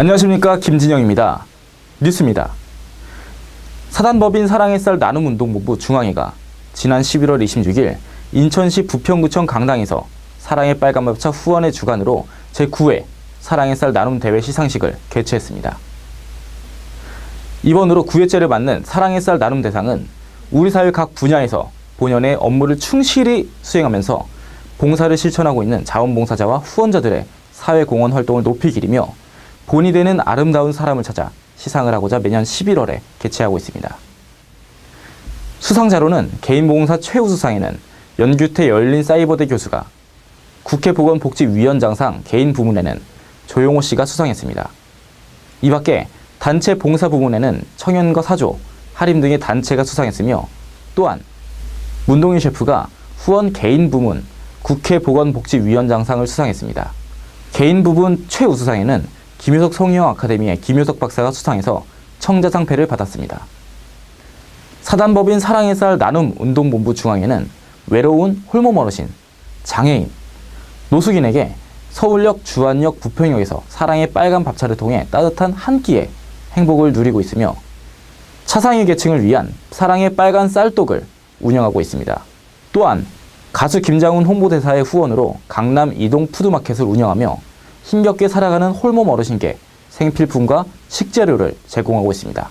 안녕하십니까 김진영입니다. 뉴스입니다. 사단법인 사랑의 쌀 나눔 운동본부 중앙회가 지난 11월 26일 인천시 부평구청 강당에서 사랑의 빨간밥차 후원의 주관으로 제9회 사랑의 쌀 나눔 대회 시상식을 개최했습니다. 이번으로 9회째를 맞는 사랑의 쌀 나눔 대상은 우리 사회 각 분야에서 본연의 업무를 충실히 수행하면서 봉사를 실천하고 있는 자원봉사자와 후원자들의 사회공헌 활동을 높이 기리며 본이 되는 아름다운 사람을 찾아 시상을 하고자 매년 11월에 개최하고 있습니다. 수상자로는 개인보험사 최우수상에는 연규태 열린 사이버대 교수가 국회 보건복지위원장상 개인 부문에는 조용호 씨가 수상했습니다. 이 밖에 단체 봉사 부문에는 청년과 사조, 하림 등의 단체가 수상했으며 또한 문동인 셰프가 후원 개인 부문 국회 보건복지위원장상을 수상했습니다. 개인 부분 최우수상에는 김효석 성형 아카데미의 김효석 박사가 수상해서 청자상패를 받았습니다. 사단법인 사랑의 쌀 나눔 운동본부 중앙에는 외로운 홀몸 어르신, 장애인, 노숙인에게 서울역, 주안역, 부평역에서 사랑의 빨간 밥차를 통해 따뜻한 한 끼의 행복을 누리고 있으며 차상위 계층을 위한 사랑의 빨간 쌀독을 운영하고 있습니다. 또한 가수 김장훈 홍보대사의 후원으로 강남 이동 푸드마켓을 운영하며 힘겹게 살아가는 홀몸 어르신께 생필품과 식재료를 제공하고 있습니다.